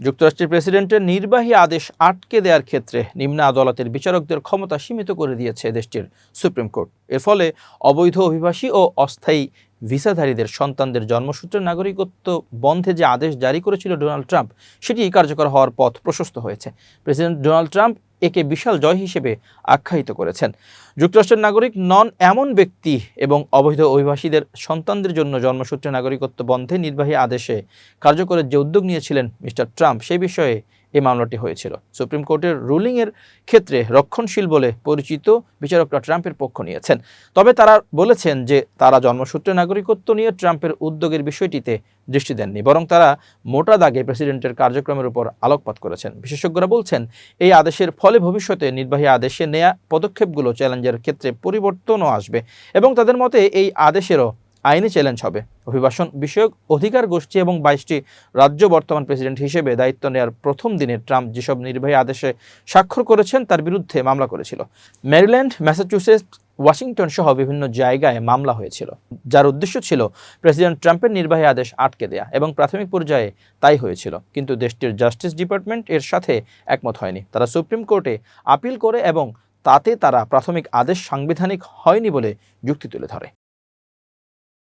যুক্তরাষ্ট্রের প্রেসিডেন্টের নির্বাহী আদেশ আটকে দেওয়ার ক্ষেত্রে নিম্ন আদালতের বিচারকদের ক্ষমতা সীমিত করে দিয়েছে দেশটির সুপ্রিম কোর্ট। এর ফলে অবৈধ অভিবাসী ও অস্থায়ী ভিসাধারীদের সন্তানদের জন্মসূত্রে নাগরিকত্ব বন্ধে যে আদেশ জারি করেছিল ডোনাল্ড ট্রাম্প, সেটি কার্যকর হওয়ার পথ প্রশস্ত হয়েছে। প্রেসিডেন্ট ডোনাল্ড ট্রাম্প একে বিশাল জয় হিসেবে আখ্যায়িত করেছেন। যুক্তরাষ্ট্রের নাগরিক নন এমন ব্যক্তি এবং অবৈধ অভিবাসীদের সন্তানদের জন্য জন্মসূত্রে নাগরিকত্ব বন্ধে নির্বাহী আদেশে কার্যকরের যে উদ্যোগ নিয়েছিলেন মিস্টার ট্রাম্প সেই বিষয়ে এই মামলাটি হয়েছিল। সুপ্রিম কোর্টের রুলিংয়ের ক্ষেত্রে রক্ষণশীল বলে পরিচিত বিচারকরা ট্রাম্পের পক্ষ নিয়েছেন। তবে তারা বলেছেন যে তারা জন্মসূত্রে নাগরিকত্ব নিয়ে ট্রাম্পের উদ্যোগের বিষয়টিতে দৃষ্টি দেননি, বরং তারা মোটা দাগে প্রেসিডেন্টের কার্যক্রমের উপর আলোকপাত করেছেন। বিশেষজ্ঞরা বলছেন, এই আদেশের ফলে ভবিষ্যতে নির্বাহী আদেশে নেয়া পদক্ষেপগুলো চ্যালেঞ্জের ক্ষেত্রে পরিবর্তনও আসবে এবং তাদের মতে এই আদেশেরও আইনি চ্যালেঞ্জ হবে। অভিবাসন বিষয়ক অধিকার গোষ্ঠী এবং বাইশটি রাজ্য বর্তমান প্রেসিডেন্ট হিসেবে দায়িত্ব নেওয়ার প্রথম দিনে ট্রাম্প যেসব নির্বাহী আদেশে স্বাক্ষর করেছেন, তার বিরুদ্ধে মামলা করেছিল। ম্যারিল্যান্ড, ম্যাসাচুসেটস, ওয়াশিংটন সহ বিভিন্ন জায়গায় মামলা হয়েছিল। যার উদ্দেশ্য ছিল প্রেসিডেন্ট ট্রাম্পের নির্বাহী আদেশ আটকে দেয়া এবং প্রাথমিক পর্যায়ে তাই হয়েছিল। কিন্তু দেশটির জাস্টিস ডিপার্টমেন্ট এর সাথে একমত হয়নি। তারা সুপ্রিম কোর্টে আপিল করে এবং তাতে তারা প্রাথমিক আদেশ সাংবিধানিক হয়নি বলে যুক্তি তুলে ধরে।